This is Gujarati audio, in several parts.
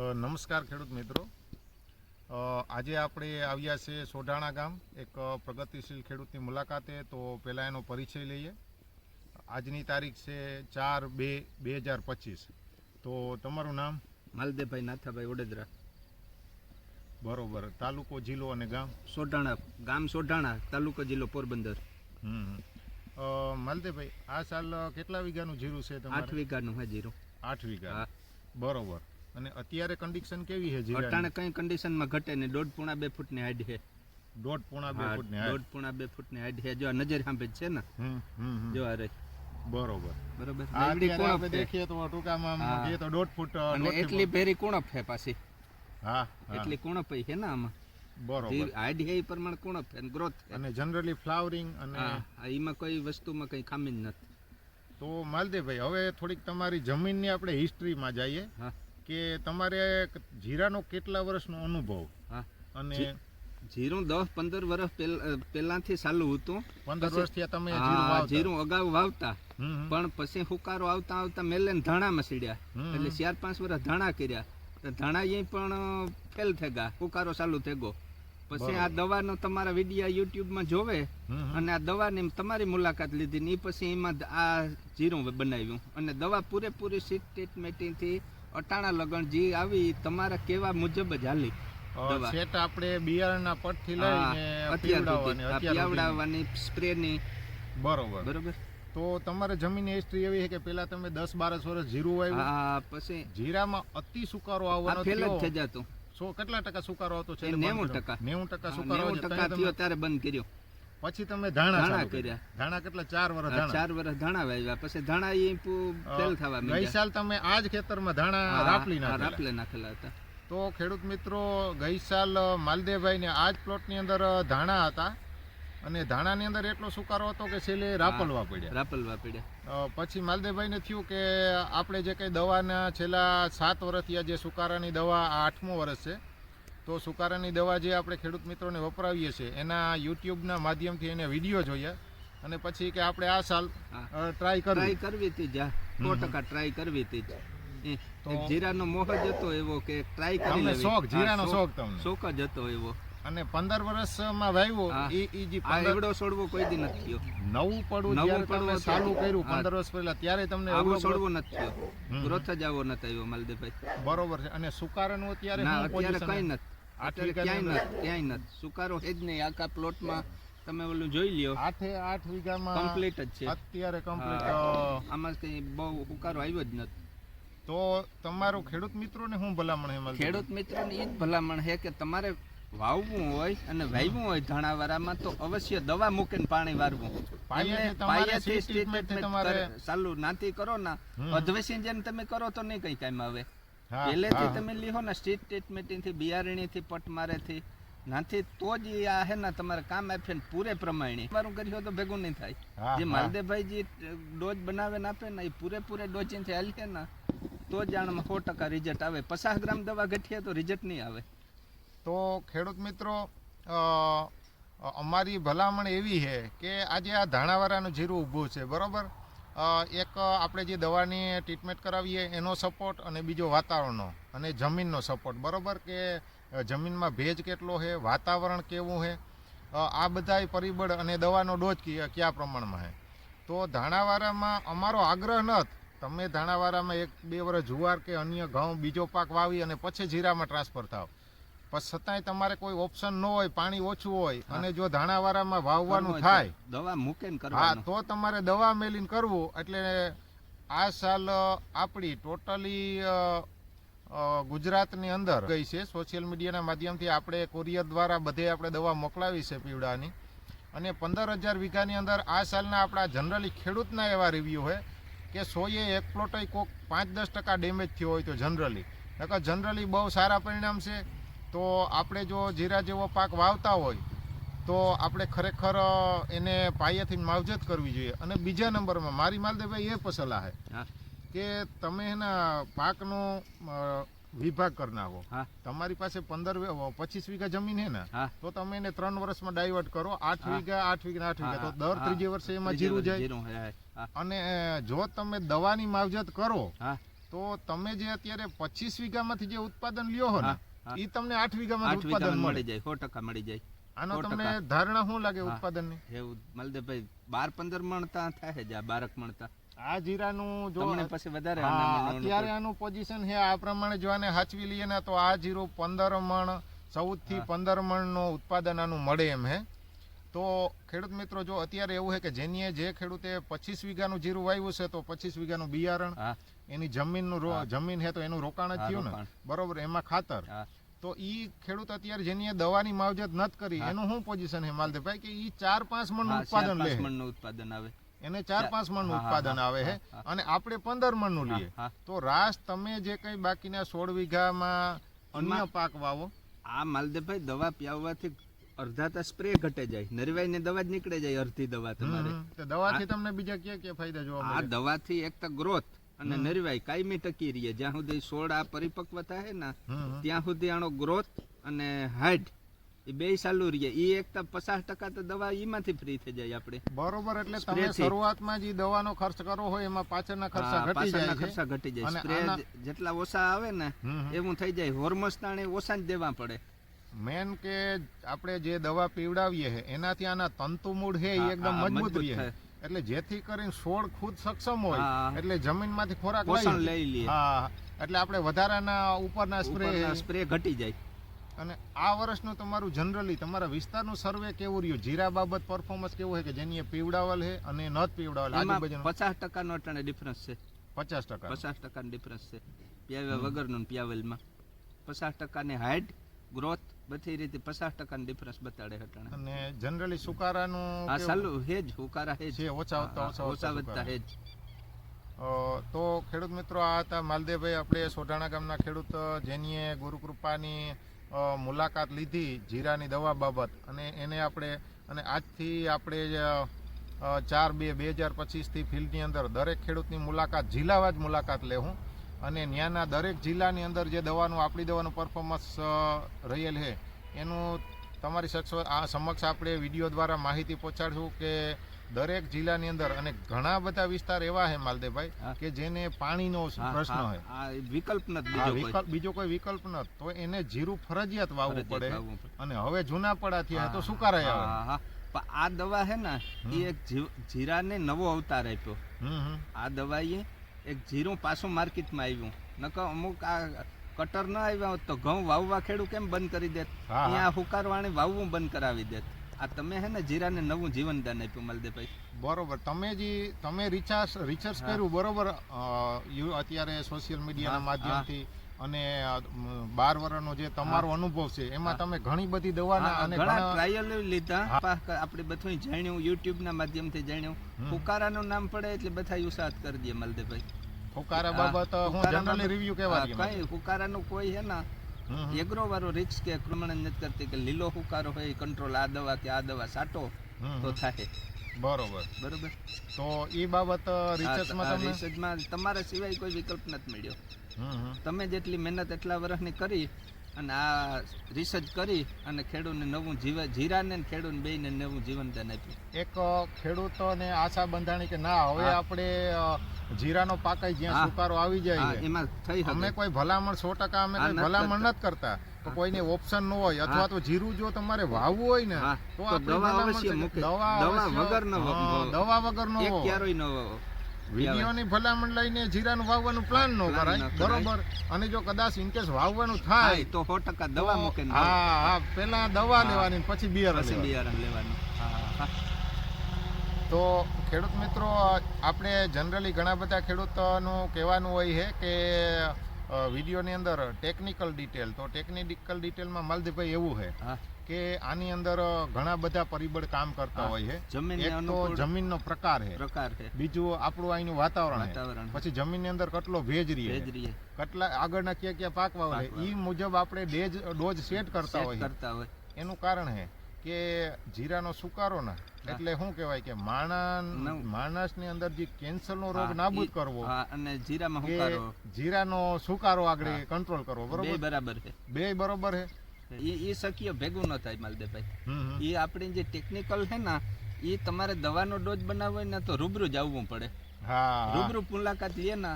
નમસ્કાર ખેડૂત મિત્રો. આજે આપણે આવ્યા છે સોઢાણા ગામ એક પ્રગતિશીલ ખેડૂતની મુલાકાતે તો પહેલાં એનો પરિચય લઈએ. આજની તારીખ છે ચાર બે બે હજાર પચીસ. તો તમારું નામ? માલદેવભાઈ નાથાભાઈ વડોદરા. બરોબર. તાલુકો જિલ્લો અને ગામ? સોઢાણા ગામ સોઢાણા તાલુકો જિલ્લો પોરબંદર. હમ. માલદેવભાઈ આ સાલ કેટલા વીઘાનું જીરું છે આઠ વીઘાનું હા જીરું. આઠ વીઘા. હા. બરોબર. અને અત્યારે કન્ડિશન કેવી છે અટાણે કઈ કન્ડિશનમાં ઘટે ને દોઢ પૂણા બે ફૂટની હાઈટ છે. દોઢ પૂણા બે ફૂટની. દોઢ પૂણા બે ફૂટની હાઈટ છે. જો આ નજર સાંભે છે ને. જો આ રહી. બરોબર. બરોબર. આપણે દેખીએ તો ટૂંકામાં. કહીએ તો દોઢ ફૂટ અને એટલી ભેરી કુણપ છે પાછી. હા એટલી કુણપ છે ને આમાં. બરોબર. હાઈટ છે એ પ્રમાણે કુણપ છે ગ્રોથ અને જનરલી ફ્લાવરિંગ અને એમાં કોઈ વસ્તુમાં કઈ ખામી જ નથી. તો માલદેવભાઈ હવે થોડીક તમારી જમીનની આપણે હિસ્ટ્રીમાં જઈએ. હા. કે તમારે જીરાનો કેટલા વર્ષનો અનુભવ? અને જીરું દસ પંદર વર્ષ પહેલ- પહેલાથી ચાલુ હતું. પંદર વર્ષથી તમે જીરું અગાઉ વાવતા. પણ પછી હુકારો આવતા આવતા મેલે ધાણામાં સીડ્યા એટલે ચાર પાંચ વર્ષ ધાણા કર્યા. તો ધાણા એ પણ ફેલ થઈ ગયા. હુકારો ચાલુ થઈ ગયો. પછી આ દવાનો તમારા વિડિયા યુટ્યુબમાં જોવે. અને આ દવાની તમારી મુલાકાત લીધી ને પછી એમાં આ જીરું બનાવ્યું. અને દવા પૂરેપૂરી સીટ ટ્રીટમેન્ટથી અટાણા લગણ જે આવી તમારા કેવા મુજબ જ હાલી. સેટ આપણે બિયારણના પટથી લઈને અત્યાર પીવડાવવાની સ્પ્રેની. બરોબર. બરોબર? તો તમારે જમીનની હિસ્ટ્રી એવી છે કે પેલા તમે દસ બાર વર્ષ જીરું વાવ્યું. પછી જીરામાં અતિ સુકારો આવવાનો ફેલ જ. થઈ જતો સો કેટલા ટકા સુકારો આવતો છે? એ 90%. નેવું ટકા સુકારો નેવું ટકા તમે- થયો ત્યારે બંધ કર્યો. પછી તમે ધાણા ધાણા કર્યા. ધાણા કેટલા? ચાર વર્ષ ધાણા. ચાર વર્ષ ધાણા વાવ્યા. પછી ધાણા એ ફેલ થવા ગઈ સાલ તમે આ જ ખેતરમાં ધાણા રાપલી નાખેલા. રાપલે નાખેલા હતા. તો ખેડૂત મિત્રો ગઈ સાલ માલદેવભાઈ ને આ જ પ્લોટની અંદર ધાણા હતા. અને ધાણાની અંદર એટલો સુકારો હતો કે છેલ્લે રાપલવા પડ્યા. રાપલવા પડ્યા. પછી માલદેવભાઈને થયું કે આપણે જે કંઈ દવાના છેલ્લા સાત વર્ષથી આ જે સુકારાની દવા આ આઠમો વર્ષ છે તો સુકારાની દવા જે આપણે ખેડૂત મિત્રોને વપરાવીએ છીએ એના યુટ્યુબના માધ્યમથી એને વીડિયો જોઈએ અને પછી કે આપણે આ સાલ ટ્રાય કરવી ટ્રાય કરવી. હતી જા. સો ટકા ટ્રાય કરવી હતી તો- જીરાનો મોહ જ હતો એવો કે ટ્રાય કરી લેવી. શોખ, જીરાનો શોખ તમને. શોખ જ હતો એવો. અને પંદર વર્ષમાં વાવ્યો. એ એ જે એવડો છોડવો કોઈ દી નથી થયો. નવું પડવું નવું પડવું ચાલુ કર્યું પંદર વર્ષ પહેલા ત્યારે તમને આવો સોડવો છોડવો નથી થયો. ગ્રોથ જ આવો નથી આવ્યો માલદેવભાઈ બરોબર છે. અને સુકારાનું અત્યારે અત્યારે કઈ નથી. ક્યાંય નથી. ક્યાંય નથી. સુકારો છે જ નહીં. આખા પ્લોટમાં તમે ઓલું જોઈ લ્યો. આઠે આઠ વીઘામાં કમ્પ્લીટ જ છે. અત્યારે કમ્પ્લીટ આમાં કઈ બહુ હુકારો આવ્યો જ નથી. તો તમારો ખેડૂત મિત્રોને હું ભલામણ હેમલ ખેડૂત મિત્રોને એ જ ભલામણ છે કે તમારે વાવવું હોય અને વાવ્યું હોય ધાણાવાળામાં તો અવશ્ય દવા મૂકીને પાણી વારવું. પાયાથી એમને તમારે ચાલુ નાથી કરો ના. હમ. અધવેસી જેમ તમે કરો તો નહીં કઈ કામ આવે. પહેલેથી. તમે લીહો ને સ્ટ્રીટ ટ્રીટમેન્ટથી બિયારણીથી પટ મારેથી નાથી તો જ એ આ હે ને તમારે કામ આપે ને પૂરે પ્રમાણે. મારું કર્યું તો ભેગું નહીં થાય. જે. માલદેવભાઈ જે ડોઝ બનાવે ને આપે ને એ પૂરેપૂરે ડોઝથી હાલીએ ને તો જ જાણમાં સો ટકા રિઝલ્ટ આવે. પચાસ ગ્રામ દવા ઘટીએ તો રિઝલ્ટ નહીં આવે. તો ખેડૂત મિત્રો અમારી ભલામણ એવી છે કે આજે આ ધાણાવાળાનું જીરું ઊભું છે બરોબર? એક આપણે જે દવાની ટ્રીટમેન્ટ કરાવીએ, એનો સપોર્ટ અને બીજો વાતાવરણનો, અને જમીનનો સપોર્ટ બરાબર કે જમીનમાં ભેજ કેટલો છે, વાતાવરણ કેવું છે? આ બધા પરિબળ અને દવાનો ડોઝ કયા પ્રમાણમાં છે? તો ધાણાવાળામાં અમારો આગ્રહ ન તમે ધાણાવાળામાં એક બે વર્ષ જુવાર કે અન્ય ઘઉં બીજો પાક વાવી અને પછી જીરામાં ટ્રાન્સફર થાવ. પણ છતાંય તમારે કોઈ ઓપ્શન ન હોય પાણી ઓછું હોય અને જો ધાણાવાળામાં વાવવાનું થાય દવા મૂકીને હા તો તમારે દવા મેલીને કરવું. એટલે આ સાલ આપણી ટોટલી ગુજરાતની અંદર ગઈ છે. સોશિયલ મીડિયાના માધ્યમથી આપણે કોરિયર દ્વારા બધે આપણે દવા મોકલાવી છે પીવડાની. અને પંદર હજાર વીઘાની અંદર આ સાલના આપણા જનરલી ખેડૂતના એવા રિવ્યૂ હોય કે સોએ એક પ્લોટય કોક પાંચ દસ ટકા ડેમેજ થયો હોય તો જનરલી નકર જનરલી બહુ સારા પરિણામ છે. તો આપણે જો જીરા જેવો પાક વાવતા હોય તો આપણે ખરેખર એને પાયાથી માવજત કરવી જોઈએ. અને બીજા નંબરમાં મારી માલદેવભાઈ એ પસલા છે કે તમે એના પાકનો વિભાગ કરી નાખો. તમારી પાસે પંદર પચીસ વીઘા જમીન હે ને તો તમે એને ત્રણ વર્ષમાં ડાયવર્ટ કરો. આઠ વીઘા આઠ વીઘા આઠ વીઘા. તો દર. ત્રીજે વર્ષે એમાં જીરું જાય. અને જો તમે દવાની માવજત કરો તો તમે જે અત્યારે પચીસ વીઘામાંથી જે ઉત્પાદન લ્યો હો ને હા, હા. તમને આઠ વીઘામાંથી આઠ ઉત્પાદન મળી. જાય 100% મળી જાય. આનો તમને ધારણા શું લાગે હા. ઉત્પાદનની? એવું મલદેભાઈ બાર પંદર મણતા થાય જ આ મણ મણતા. આ જીરાનું જો તમને પછી વધારે અત્યારે આનું પોઝિશન છે આ પ્રમાણે જો આને હાચવી લઈએ ને તો આ જીરો પંદર મણ ચૌદથી હા. પંદર મણ નો ઉત્પાદન આનું મળે એમ હે? તો ખેડૂત મિત્રો જો અત્યારે એવું છે કે જેની જે ખેડૂતે પચીસ વીઘાનું જીરું વાવ્યું છે તો પચીસ વીઘાનું બિયારણ એની જમીનનું જમીન છે તો એનું રોકાણ જ થયું ને. બરોબર એમાં ખાતર. તો ઈ ખેડૂત અત્યારે જેની દવાની માવજત નથી કરી એનું શું પોઝિશન છે માલદેવભાઈ કે ઈ ચાર પાંચ મણનું હા, ઉત્પાદન લે. મણ ઉત્પાદન આવે. એને ચાર પાંચ મણનું હા, હા, ઉત્પાદન આવે છે અને આપણે પંદર મણનું લઈએ. તો રાસ તમે જે કઈ બાકીના સોળ વીઘામાં અન્ય પાક વાવો. આ માલદેભાઈ દવા પીવવાથી અડધા તો સ્પ્રે ઘટે જાય. નરવાઈ ની દવા જ નીકળે જાય અર્ધી દવા તમારે. તો દવાથી તમને બીજા ક્યાં ક્યાં ફાયદા જોવા આ દવાથી એક તો ગ્રોથ અને નરવાઈ કાયમી ટકી રહીએ જ્યાં સુધી આ પરિપક્વ થાય ને. ત્યાં સુધી આનો ગ્રોથ અને હાઈટ એ બે ચાલુ રહીએ એ એક તો પચાસ ટકા તો દવા એમાંથી ફ્રી થઈ જાય આપણે. બરોબર એટલે તમે શરૂઆતમાં જે દવાનો ખર્ચ કરો હોય એમાં પાછળના ખર્ચા ઘટી જાય ખર્ચા ઘટી જાય. સ્પ્રે જેટલા ઓછા આવે ને. એવું થઈ જાય. હોર્મોન્સ તાણે ઓછા જ દેવા પડે. મેન કે આપણે જે દવા પીવડાવીએ છે એનાથી આના તંતુ મૂળ છે એ એકદમ મજબૂત રહે. એટલે જેથી કરીને છોડ ખુદ સક્ષમ હોય એટલે જમીનમાંથી ખોરાક લઈ લઈ લઈએ હા એટલે આપણે વધારાના ઉપરના સ્પ્રે સ્પ્રે ઘટી જાય. અને આ વર્ષનું તમારું જનરલી તમારા વિસ્તારનું સર્વે કેવું રહ્યું? જીરા બાબત પરફોર્મન્સ કેવું છે કે જેની પીવડાવેલ છે અને ન પીવડાવેલ? આજુબાજુ પચાસ ટકાનો અટાણે ડિફરન્સ છે. પચાસ ટકા. પચાસ ટકાનો ડિફરન્સ છે. પ્યાવ્યા વગરનું પ્યાવેલમાં. પચાસ ટકાની હાઇટ ગ્રોથ બધી રીતે પચાસ ટકાનો ડિફરન્સ બતાડે અટાણે અને જનરલી સુકારાનું આ સાલું હેજ હુકારા હેજ છે ઓછા વધતા ઓછા વધતા સુકારા. હેજ તો ખેડૂત મિત્રો આ હતા માલદેવભાઈ આપણે સોઢાણા ગામના ખેડૂત જેનીએ ગુરુકૃપાની મુલાકાત લીધી જીરાની દવા બાબત. અને એને આપણે અને આજથી આપણે ચાર બે બે હજાર પચીસથી ફિલ્ડની અંદર દરેક ખેડૂતની મુલાકાત જિલ્લાવાર જ મુલાકાત લેવું અને ત્યાંના દરેક જિલ્લાની અંદર જે દવાનું આપણી દવાનું પરફોર્મન્સ રહેલ છે એનું તમારી શખ્સ આ સમક્ષ આપણે વીડિયો દ્વારા માહિતી પહોંચાડશું કે દરેક જિલ્લાની અંદર અને ઘણા બધા વિસ્તાર એવા છે માલદેવભાઈ કે જેને પાણીનો પ્રશ્ન આ વિકલ્પ નથી બીજો કોઈ. વિકલ્પ બીજો કોઈ વિકલ્પ ન તો એને જીરું ફરજિયાત વાવવું પડે. અને હવે જૂના પડા થયા તો સુકારાય આવે. પણ આ દવા છે ને એ એક જીરાને નવો અવતાર આપ્યો. આ દવાએ એક જીરું પાછું માર્કેટમાં આવ્યું નકર અમુક આ કટર ન આવ્યા હોત તો ઘઉં વાવવા ખેડૂ કેમ બંધ કરી દેત. અહીંયા હુકારવાણી વાવવું બંધ કરાવી દેત. આ તમે હે ને જીરાને નવું જીવનદાન આપ્યું મલદેભાઈ બરોબર. તમે જે તમે રિચાર્જ રિસર્ચ કર્યું બરોબર અત્યારે સોશિયલ મીડિયાના માધ્યમથી. અને બાર વર્ષનો જે તમારો અનુભવ છે એમાં તમે ઘણી બધી દવાના અને ઘણા ટ્રાયલ લીધા. આપણે બધું જાણ્યું યુટ્યુબ ના માધ્યમથી જાણ્યું. ફુકારાનું નામ પડે એટલે બધા યુસાત કરી દે મલદેભાઈ ફુકારા બાબત હું જનરલી રિવ્યુ કેવા કઈ ફુકારાનું કોઈ હે ને. એગ્રો વાળો રિક્સ કે આક્રમણ નથી કરતી કે લીલો હુકારો હોય કંટ્રોલ આ દવા કે આ દવા સાટો તો થાય. બરોબર. બરોબર? તો એ બાબત રિસર્ચમાં તમે રિસર્ચમાં તમારા સિવાય કોઈ વિકલ્પ નથી મળ્યો. તમે જેટલી મહેનત એટલા વર્ષની કરી અને આ રિસર્ચ કરી અને ખેડૂતને નવું જીવન જીરાને ખેડૂત બેને નવું જીવન તેને આપ્યું. એક ખેડૂતોને આશા બંધાણી કે ના હવે આપણે જીરાનો પાકાઈ જ્યાં સુકારો આવી જાય એમાં થઈ અમે કોઈ ભલામણ સો ટકા અમે ભલામણ. નથી કરતા તો કોઈને ઓપ્શન ન હોય અથવા તો જીરું જો તમારે વાવવું હોય ને તો દવા વગર ન દવા દવા અવશ્ય- વગરનો વિડીયોની ભલામણ લઈને જીરાનું વાવવાનું પ્લાન ન કરાય. બરોબર? અને જો કદાચ ઇનકેસ વાવવાનું થાય તો સો ટકા દવા મૂકે હા હા પેલા દવા લેવાની પછી બિયારણ પછી લેવાનું. બિયારણ લેવાનું. તો ખેડૂત મિત્રો આપણે જનરલી ઘણા બધા ખેડૂતોનું કહેવાનું હોય છે કે વિડીયોની અંદર ટેકનિકલ ડિટેલ તો ટેકનિકલ ડિટેલમાં માલદીભાઈ એવું છે કે આની અંદર ઘણા બધા પરિબળ કામ કરતા હોય છે. એક તો જમીનનો પ્રકાર છે. પ્રકાર છે. બીજું આપણું અહીંનું વાતાવરણ છે. પછી જમીનની અંદર કેટલો ભેજ ભેજ કેટલા આગળના ક્યાં ક્યાં પાક વાવે એ મુજબ આપણે ડેજ ડોઝ સેટ કરતા હોય કરતા હોય. એનું કારણ છે કે જીરાનો સુકારો ના એટલે શું કહેવાય કે માણસ માણસની અંદર જે કેન્સરનો રોગ નાબૂદ કરવો અને જીરામાં હુકારો. જીરાનો સુકારો આગળ કંટ્રોલ કરવો બરોબર? બરાબર છે. બે બરોબર છે. એ એ શક્ય ભેગું ન થાય માલદેભાઈ એ આપણી જે ટેકનિકલ છે ને એ તમારે દવાનો ડોઝ બનાવવો ને તો રૂબરૂ જ આવવું પડે. હા. રૂબરૂ મુલાકાત લે ને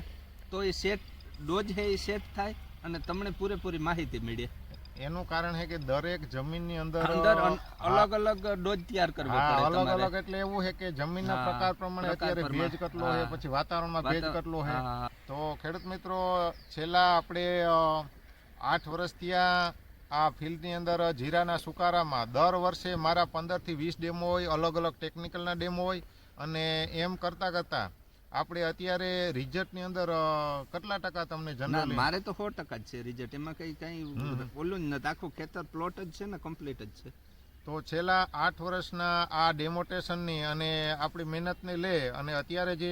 તો એ સેટ ડોઝ છે એ સેટ થાય અને તમને પૂરેપૂરી માહિતી મળે. એનું કારણ છે કે દરેક જમીનની અંદર અલગ અલગ ડોઝ તૈયાર કરવો પડે અલગ અલગ એટલે એવું છે કે જમીનના પ્રકાર પ્રમાણે અત્યારે ભેજ કેટલો છે પછી વાતાવરણમાં ભેજ કેટલો છે. તો ખેડૂત મિત્રો છેલ્લા આપણે આઠ વર્ષથી આ આ ફિલ્ડની અંદર જીરાના સુકારામાં. દર વર્ષે મારા પંદરથી વીસ ડેમો હોય અલગ અલગ ટેકનિકલના ડેમો હોય અને એમ કરતાં કરતાં આપણે અત્યારે રિઝલ્ટની અંદર કેટલા ટકા તમને જણાવે મારે તો સો ટકા જ છે રિઝલ્ટ એમાં કઈ કઈ. ઓલું જ નથી. આખું ખેતર પ્લોટ જ છે ને કમ્પ્લીટ જ છે. તો છેલ્લા આઠ વર્ષના આ ડેમોટેશનની અને આપણી મહેનતને લે અને અત્યારે જે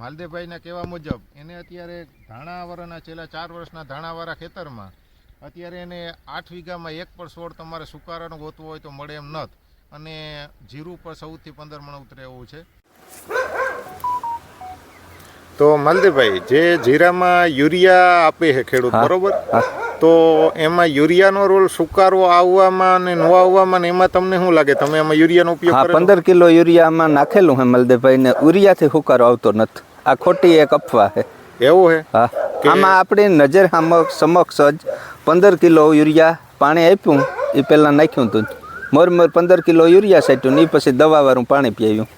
માલદેવભાઈના કહેવા મુજબ એને અત્યારે ધાણાવાળાના છેલ્લા ચાર વર્ષના ધાણાવાળા ખેતરમાં અત્યારે એને આઠ વીઘામાં એક પર છોડ તમારે સુકારાનો ગોતવો હોય તો મળે એમ નથ. અને જીરું પર સૌથી પંદર મણ ઉતરે એવું છે. તો માલદેવભાઈ જે જીરામાં યુરિયા આપે છે ખેડૂત બરોબર? તો એમાં યુરિયાનો રોલ સુકારો આવવામાં અને નો આવવામાં એમાં તમને શું લાગે? તમે એમાં યુરિયાનો ઉપયોગ હા પંદર કિલો યુરિયામાં નાખેલું હે મલદેભાઈ ને યુરિયાથી સુકારો આવતો નથી. આ ખોટી એક અફવા છે એવું છે હા. આમાં આપણી નજર સમક્ષ સમક્ષ જ પંદર કિલો યુરિયા પાણી આપ્યું. એ પહેલાં નાખ્યું હતું મોર મોર પંદર કિલો યુરિયા સાટ્યું ને એ પછી દવાવાળું પાણી પીવ્યું.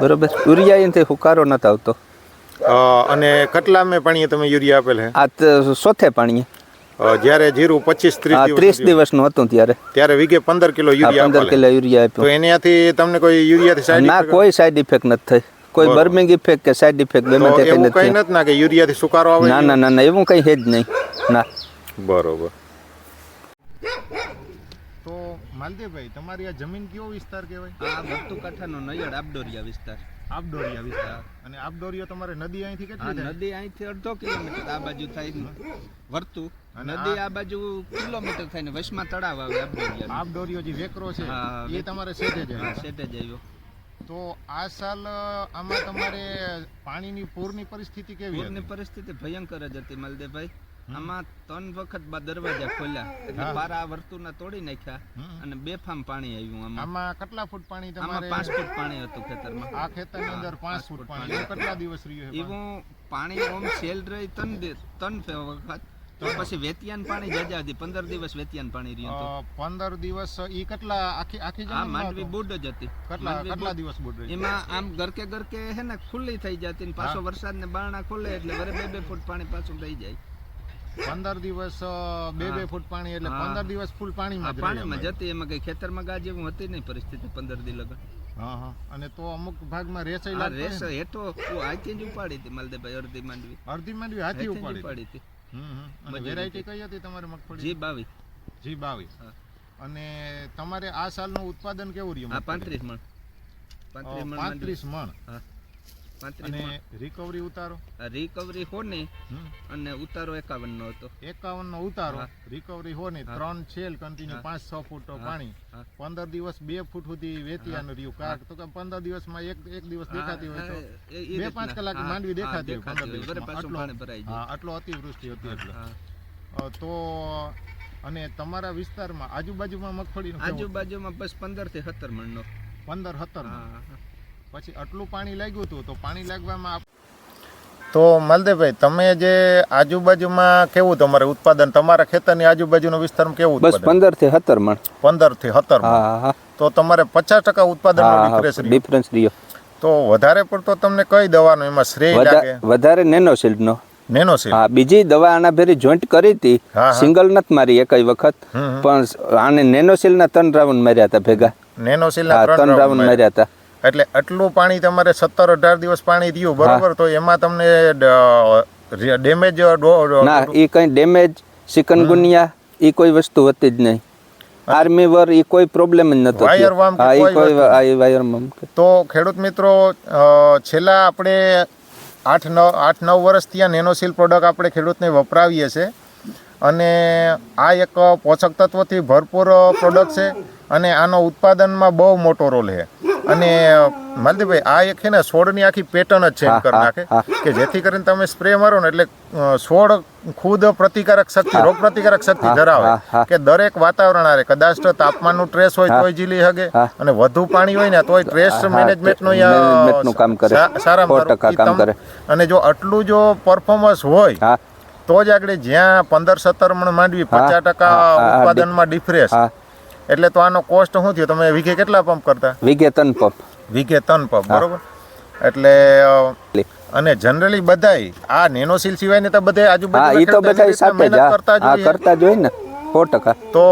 બરોબર? યુરિયા એનાથી હુકારો નથી આવતો. અને કેટલા મેં પાણીએ તમે યુરિયા આપેલ હે? આ સોથે પાણીએ. જ્યારે જીરું પચીસ ત્રીસ દિવસ ત્રીસ દિવસનું હતું ત્યારે. ત્યારે વીઘે પંદર કિલો યુરિયા પંદર કિલો યુરિયા તો આપ્યું એનાથી તમને કોઈ યુરિયાથી ના કોઈ સાઈડ ઇફેક્ટ નથી થઈ. કોઈ. બર્મિંગ ઇફેક્ટ કે સાઈડ ઇફેક્ટ ગમે તે કઈ એવું કઈ નથી નથી ના કે યુરિયાથી સુકારો આવે ના ના ના એવું? કઈ હે જ નહીં. ના. બરોબર. માલદેવભાઈ તમારી આ જમીન કયો વિસ્તાર કહેવાય? આ બત્તુ કાંઠાનો નયડ આબડોરિયા વિસ્તાર. આબડોરિયા વિસ્તાર. અને આબડોરિયો તમારે નદી અહીંથી કેટલી થાય? નદી અહીંથી અડધો કિલોમીટર આ બાજુ થાય વર્તુ નદી આ- બાજુ કિલોમીટર થાય ને. વશમાં તળાવ આવે આબડોરિયા. આબડોરિયો જે વેકરો છે એ તમારે હા જાય સેટે જ આવ્યો. તો આ સાલ આમાં તમારે પાણીની પૂરની પરિસ્થિતિ કેવી પૂરની પરિસ્થિતિ ભયંકર જ હતી માલદેવભાઈ. આમાં ત્રણ વખત બા દરવાજા ખોલ્યા. એટલે આ વર્તુળ વર્તુળના તોડી નાખ્યા. અને બેફામ પાણી આવ્યું આમાં. આમાં કેટલા ફૂટ પાણી આમાં તમારે પાંચ ફૂટ પાણી હતું ખેતરમાં. આ ખેતરની અંદર હા, પાંચ ફૂટ પાણી. કેટલા દિવસ રહ્યું છે એવું પાણી ઓમ સેલ રહી ત્રણ દિ- ત્રણ વખત. તો પછી વેતિયાન પાણી જાજા હતી. પંદર દિવસ વેતિયાન પાણી રહ્યું હતું. પંદર દિવસ ઈ કેટલા આખી આખી આ માંડવી? બુડ જ હતી. કેટલા કેટલા દિવસ બુડ રહી? એમાં આમ ગરકે ગરકે હે ને ખુલ્લી થઈ જતી ને પાછો વરસાદ ને બારણા ખુલે એટલે વરે બે બે ફૂટ પાણી પાછું થઈ જાય. પંદર દિવસ બે બે ફૂટ પાણી એટલે પંદર દિવસ ફૂલ પાણીમાં પાણીમાં. જતી એમાં કઈ ખેતરમાં ગાજ એવું હતી નહીં પરિસ્થિતિ પંદર દી લગન. હા હા. અને તો અમુક ભાગમાં રેસાઈ આ લાગતો રેસ હોય ને? જ ઉપાડી હતી માલદેભાઈ અડધી માંડવી. અડધી માંડવી હાથી ઉપાડી હતી. અને વેરાયટી કઈ હતી તમારે મગફળી જી બાવી જી બાવી અને તમારે આ સાલનું ઉત્પાદન કેવું રહ્યું પાંત્રીસ મણ. પાંત્રીસ મણ પાંત્રીસ મણ? અને રિકવરી ઉતારો. રિકવરી હો ને અને ઉતારો એકાવન નો હતો. એકાવન નો ઉતારો રિકવરી હો ને ત્રણ છેલ કન્ટિન્યુ પાંચ છ ફૂટ પાણી. પંદર દિવસ બે ફૂટ સુધી વેતિયાનું રહ્યું. કાક તો કે પંદર દિવસમાં એક એક દિવસ દેખાતી હોય તો બે પાંચ કલાક માંડવી દેખાતી હોય પંદર આટલો- અતિવૃષ્ટિ હતી એટલે. તો અને તમારા વિસ્તારમાં આજુબાજુમાં મગફળીનું? આજુબાજુમાં બસ પંદરથી સત્તર મણ નો પંદર સત્તર પછી આટલું પાણી લાગ્યું હતું તો પાણી લાગવામાં તો માલદેવભાઈ તમે જે આજુબાજુમાં કેવું તમારે ઉત્પાદન? તમારા ખેતરની આજુબાજુનો વિસ્તારમાં કેવું બસ પંદરથી સત્તર મણ. પંદરથી સત્તર હા હા. તો તમારે પચાસ ટકા ઉત્પાદન ડિફરન્સ રહ્યો. તો વધારે પડતો તમને કઈ દવાનો? એમાં શ્રેય લાગે? વધારે નેનોસિલ્ડ નો નેનોસિલ હા બીજી દવા આના ભેરી જોઈન્ટ કરી હતી. સિંગલ નથી મારી એકય વખત. પણ આને નેનોસિલ ના ત્રણ રાઉન્ડ માર્યા હતા ભેગા. નેનોસિલ ના ત્રણ રાઉન્ડ માર્યા હતા. એટલે આટલું પાણી તમારે સત્તર અઢાર દિવસ પાણી રહ્યું બરોબર? તો એમાં તમને ડેમેજ ના એ કઈ ડેમેજ સિકનગુનિયા એ કોઈ વસ્તુ હતી જ નહીં. આર્મી વર એ કોઈ પ્રોબ્લેમ જ નતો તો ખેડૂત મિત્રો છેલ્લા આપણે આઠ નવ આઠ નવ વર્ષથી આ નેનોસીલ પ્રોડક્ટ આપણે ખેડૂતને વપરાવીએ છીએ અને આ એક પોષક તત્વથી ભરપૂર પ્રોડક્ટ છે અને આનો ઉત્પાદનમાં બહુ મોટો રોલ છે. અને માલદીભાઈ આ એક છે ને છોડની આખી પેટર્ન જ ચેન્જ કરી નાખે કે જેથી કરીને તમે સ્પ્રે મારો ને એટલે છોડ ખુદ પ્રતિકારક શક્તિ રોગ પ્રતિકારક શક્તિ ધરાવે. કે દરેક વાતાવરણ આરે કદાચ તાપમાનનું ટ્રેસ હોય તોય ઝીલી હગે અને વધુ પાણી હોય ને તોય ટ્રેસ મેનેજમેન્ટ મેનેજમેન્ટનું કામ કરે. સારા. કામ કરે. અને જો આટલું જો પરફોર્મન્સ હોય તો જ આગળ જ્યાં પંદર સત્તર મણ માંડવી પચાસ ટકા ઉત્પાદનમાં ડિફરેન્સ એટલે તો આનો કોસ્ટ શું થયો? તમે વીઘે કેટલા પંપ કરતા? વીઘે ત્રણ પંપ વીઘે ત્રણ પંપ બરોબર? એટલે અને જનરલી બધાય આ નેનોસીલ સિવાયને તો બધા આજુબાજુ એ તો બધા સાથે જ કરતા જોઈએ. ને સો ટકા. તો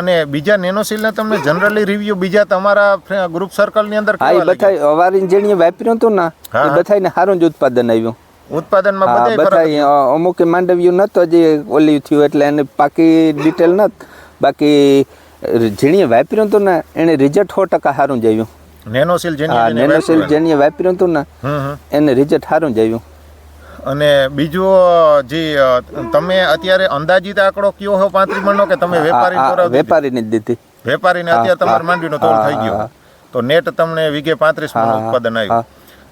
અને બીજા નેનોસીલને તમને જનરલી રિવ્યુ બીજા તમારા ગ્રુપ સર્કલની અંદર હા એ? બધા અવારી જેણીએ વાપર્યું હતું ને એ. બધાને સારું જ ઉત્પાદન આવ્યું. ઉત્પાદનમાં માં બધાય બધા અમુક માંડવ્યું નતો જે ઓલી થયું એટલે એને પાકી ડિટેલ નત બાકી જેણીએ વાપર્યું હતું ને એને રિઝલ્ટ સો ટકા સારું જ આવ્યું. નેનોસિલ હા જેને નેનોસેલ વાપર્યું હતું ને. એને રિઝલ્ટ સારું જ આવ્યું. અને બીજું જે તમે અત્યારે અંદાજિત આંકડો કયો હો પાંત્રીસ મણનો કે તમે વેપારી? વેપારીને જ દીધી. વેપારીને હા, અત્યારે તમારે માંડવીનો તોલ થઈ ગયો. તો નેટ તમને વીઘે પાંત્રીસ મણ ઉત્પાદન આવ્યું.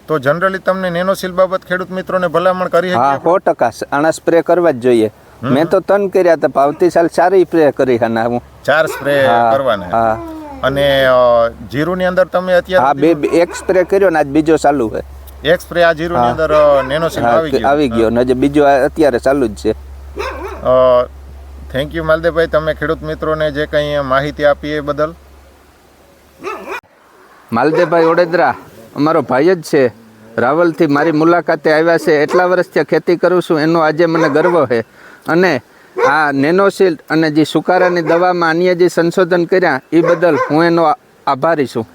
તો જનરલી તમને નેનોસિલ બાબત ખેડૂત મિત્રોને ભલામણ કરી હા સો ટકા આના સ્પ્રે કરવા જ જોઈએ. મેં તો તન કર્યા હતા પાવતી સાલ સારી સ્પ્રે કરી આના હું. ચાર સ્પ્રે કરવાના. હા. અને જીરું ની અંદર તમે અત્યારે હા બે- એક સ્પ્રે કર્યો ને આજ બીજો ચાલુ છે. એક સ્પ્રે આ જીરું ની અંદર નેનોસીલ આવી ગયો. આવી ગયો ને જે બીજો અત્યારે ચાલુ જ છે. થેન્ક યુ માલદેવભાઈ. તમે ખેડૂત મિત્રોને જે કંઈ માહિતી આપી એ બદલ. માલદેવભાઈ ઓડેદરા અમારો ભાઈ જ છે. રાવલથી મારી મુલાકાતે આવ્યા છે. એટલા વર્ષથી ખેતી કરું છું. એનો આજે મને ગર્વ છે. અને આ નેનોસીલ અને જે સુકારાની દવામાં અન્ય જે સંશોધન કર્યા, એ બદલ હું એનો આભારી છું.